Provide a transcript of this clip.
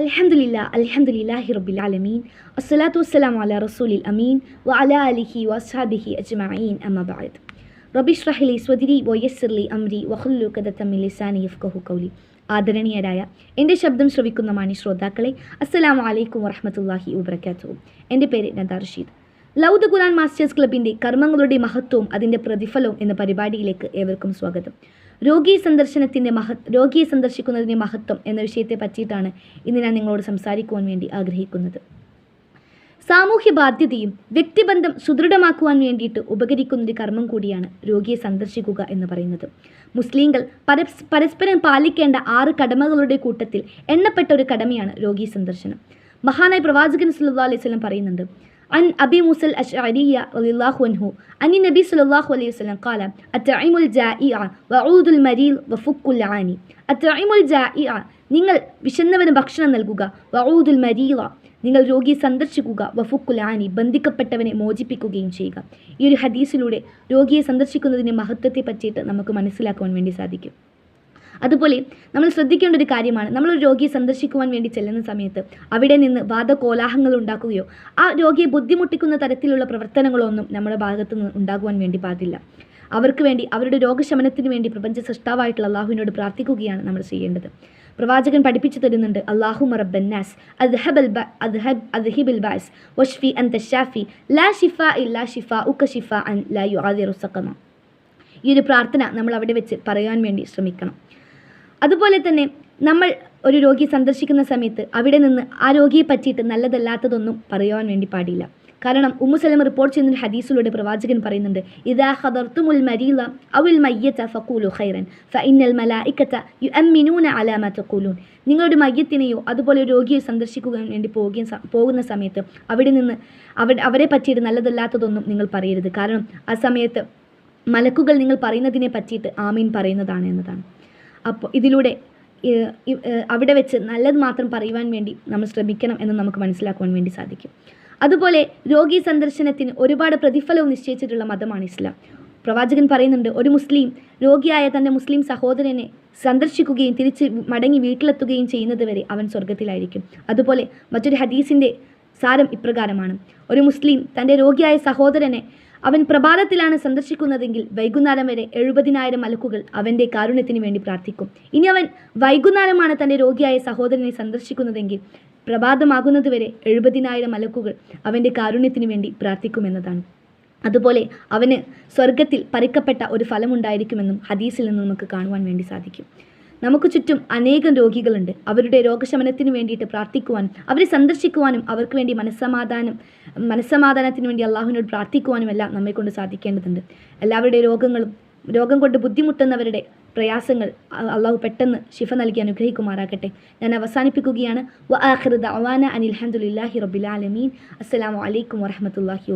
അൽഹംദുലില്ലാ അൽഹംദുലില്ലാഹി റബ്ബിൽ ആലമീൻ. അസ്സലാത്തു വസ്സലാമു അലാ റസൂലിൽ അമീൻ. വ അലാ അലിഹി വസ്ഹാബിഹി അജ്മഈൻ. അമ്മ ബഅദ്. റബ്ബി ഇഷ്റഹ് ലി സ്വദരി വയസ്സിർ ലി അംരി മിൻ ലിസാനി യഫ്ഖഹു ഖൗലി. ആദരണീയരായ എന്റെ ശബ്ദം ശ്രവിക്കുന്ന മാന്യ ശ്രോതാക്കളെ അസ്സലാമു അലൈക്കും വറഹമത്തല്ലാഹി വബർക്കാത്തു എന്റെ പേര് നദാ റഷീദ്. ലൗദ് ഖുറാൻ മാസ്റ്റേഴ്സ് ക്ലബിന്റെ കർമ്മങ്ങളുടെ മഹത്വവും അതിന്റെ പ്രതിഫലവും എന്ന പരിപാടിയിലേക്ക് ഏവർക്കും സ്വാഗതം. രോഗി സന്ദർശനത്തിന്റെ മഹ രോഗിയെ സന്ദർശിക്കുന്നതിന്റെ മഹത്വം എന്ന വിഷയത്തെ പറ്റിയിട്ടാണ് ഇന്ന് ഞാൻ നിങ്ങളോട് സംസാരിക്കുവാൻ വേണ്ടി ആഗ്രഹിക്കുന്നത്. സാമൂഹ്യ ബാധ്യതയും വ്യക്തിബന്ധം സുദൃഢമാക്കുവാൻ വേണ്ടിയിട്ട് ഉപകരിക്കുന്ന ഒരു കർമ്മം കൂടിയാണ് രോഗിയെ സന്ദർശിക്കുക എന്ന് പറയുന്നത്. മുസ്ലിങ്ങൾ പരസ് പരസ്പരം പാലിക്കേണ്ട ആറ് കടമകളുടെ കൂട്ടത്തിൽ എണ്ണപ്പെട്ട ഒരു കടമയാണ് രോഗി സന്ദർശനം. മഹാനായ പ്രവാചകൻ സുല്ലാ അലൈഹി വസല്ലം പറയുന്നുണ്ട് عن أبي موسى الأشعري رضي الله عنه عن النبي صلى الله عليه وسلم قال الطعام الجائع وعود المريض وفك العاني الطعام الجائع നിങ്ങൾ വിശന്നവന് ഭക്ഷണം നൽകുക വഊദുൽ മരീള നിങ്ങൾ രോഗിയെ സന്ദർശിക്കുക വഫുക്കുൽ ആനി ബന്ധിക്കപ്പെട്ടവനെ മോചിപ്പിക്കുകയും ചെയ്യുക ഈ ഒരു ഹദീസിലൂടെ രോഗിയെ സന്ദർശിക്കുന്നതിൻ്റെ മഹത്വത്തെ പറ്റിയിട്ട് നമുക്ക് മനസ്സിലാക്കുവാൻ വേണ്ടി സാധിക്കും അതുപോലെ നമ്മൾ ശ്രദ്ധിക്കേണ്ട ഒരു കാര്യമാണ് നമ്മൾ ഒരു രോഗിയെ സന്ദർശിക്കുവാൻ വേണ്ടി ചെല്ലുന്ന സമയത്ത് അവിടെ നിന്ന് വാദകോലാഹങ്ങൾ ഉണ്ടാക്കുകയോ ആ രോഗിയെ ബുദ്ധിമുട്ടിക്കുന്ന തരത്തിലുള്ള പ്രവർത്തനങ്ങളൊന്നും നമ്മുടെ ഭാഗത്തു നിന്ന് ഉണ്ടാകുവാൻ വേണ്ടി പാടില്ല. അവർക്ക് വേണ്ടി അവരുടെ രോഗശമനത്തിന് വേണ്ടി പ്രപഞ്ച സൃഷ്ടാവായിട്ടുള്ള അള്ളാഹുവിനോട് പ്രാർത്ഥിക്കുകയാണ് നമ്മൾ ചെയ്യേണ്ടത്. പ്രവാചകൻ പഠിപ്പിച്ചു തരുന്നുണ്ട് അള്ളാഹു മറബന്നാസ് അദ്ഹബ് വഷ്ഫി അൻ ലാ ഷിഫ ഇല്ലാ ഷിഫ ഷിഫ അൻ ലാ ഈ ഒരു പ്രാർത്ഥന നമ്മൾ അവിടെ വെച്ച് പറയാൻ വേണ്ടി ശ്രമിക്കണം. അതുപോലെ തന്നെ നമ്മൾ ഒരു രോഗിയെ സന്ദർശിക്കുന്ന സമയത്ത് അവിടെ നിന്ന് ആ രോഗിയെ പറ്റിയിട്ട് നല്ലതല്ലാത്തതൊന്നും പറയുവാൻ വേണ്ടി പാടില്ല. കാരണം ഉമ്മുസലം റിപ്പോർട്ട് ചെയ്യുന്ന ഹദീസിലൂടെ പ്രവാചകൻ പറയുന്നുണ്ട് ഇതാ ഖദർത്തുമുൽ മരീല ഔൽ മയ്യത്ത ഫക്കൂലു ഖൈറൻ ഫ ഇന്നൽ ഇക്കത്ത യു മാ അലാമ തക്കൂലൂൻ നിങ്ങളൊരു മയ്യത്തിനെയോ അതുപോലെ രോഗിയെ സന്ദർശിക്കുവാൻ വേണ്ടി പോകുകയും പോകുന്ന സമയത്ത് അവിടെ നിന്ന് അവിടെ അവരെ പറ്റിയിട്ട് നല്ലതല്ലാത്തതൊന്നും നിങ്ങൾ പറയരുത്. കാരണം ആ സമയത്ത് മലക്കുകൾ നിങ്ങൾ പറയുന്നതിനെ പറ്റിയിട്ട് ആമീൻ പറയുന്നതാണ് എന്നതാണ്. അപ്പോൾ ഇതിലൂടെ അവിടെ വെച്ച് നല്ലത് മാത്രം പറയുവാൻ വേണ്ടി നമ്മൾ ശ്രമിക്കണം എന്ന് നമുക്ക് മനസ്സിലാക്കുവാൻ വേണ്ടി സാധിക്കും. അതുപോലെ രോഗി സന്ദർശനത്തിന് ഒരുപാട് പ്രതിഫലവും നിശ്ചയിച്ചിട്ടുള്ള മതമാണ് ഇസ്ലാം. പ്രവാചകൻ പറയുന്നുണ്ട് ഒരു മുസ്ലിം രോഗിയായ തന്റെ മുസ്ലിം സഹോദരനെ സന്ദർശിക്കുകയും തിരിച്ച് മടങ്ങി വീട്ടിലെത്തുകയും ചെയ്യുന്നത് വരെ അവൻ സ്വർഗത്തിലായിരിക്കും അതുപോലെ മറ്റൊരു ഹദീസിന്റെ സാരം ഇപ്രകാരമാണ്. ഒരു മുസ്ലിം തന്റെ രോഗിയായ സഹോദരനെ അവൻ പ്രഭാതത്തിലാണ് സന്ദർശിക്കുന്നതെങ്കിൽ വൈകുന്നേരം വരെ എഴുപതിനായിരം മലക്കുകൾ അവന്റെ കാരുണ്യത്തിന് വേണ്ടി പ്രാർത്ഥിക്കും. ഇനി അവൻ വൈകുന്നേരമാണ് തന്റെ രോഗിയായ സഹോദരനെ സന്ദർശിക്കുന്നതെങ്കിൽ പ്രഭാതമാകുന്നതുവരെ എഴുപതിനായിരം മലക്കുകൾ അവന്റെ കാരുണ്യത്തിന് വേണ്ടി പ്രാർത്ഥിക്കുമെന്നതാണ് അതുപോലെ അവന് സ്വർഗത്തിൽ പരിക്കപ്പെട്ട ഒരു ഫലമുണ്ടായിരിക്കുമെന്നും ഹദീസിൽ നിന്ന് നമുക്ക് കാണുവാൻ വേണ്ടി സാധിക്കും. നമുക്ക് ചുറ്റും അനേകം രോഗികളുണ്ട്. അവരുടെ രോഗശമനത്തിന് വേണ്ടിയിട്ട് പ്രാർത്ഥിക്കുവാനും അവരെ സന്ദർശിക്കുവാനും അവർക്ക് വേണ്ടി മനസ്സമാധാനം മനസ്സമാധാനത്തിന് വേണ്ടി അള്ളാഹുവിനോട് പ്രാർത്ഥിക്കുവാനും എല്ലാം നമ്മെ കൊണ്ട് സാധിക്കേണ്ടതുണ്ട്. എല്ലാവരുടെ രോഗങ്ങളും രോഗം കൊണ്ട് ബുദ്ധിമുട്ടുന്നവരുടെ പ്രയാസങ്ങൾ അള്ളാഹു പെട്ടെന്ന് ശിഫ നൽകി അനുഗ്രഹിക്കുമാറാകട്ടെ. ഞാൻ അവസാനിപ്പിക്കുകയാണ്. വ ആഖിറു ദഅവാന അനിൽ ഹംദുലില്ലാഹി റബ്ബിൽ ആലമീൻ. അസ്സലാമു അലൈക്കും വറഹ്മത്തുള്ളാഹി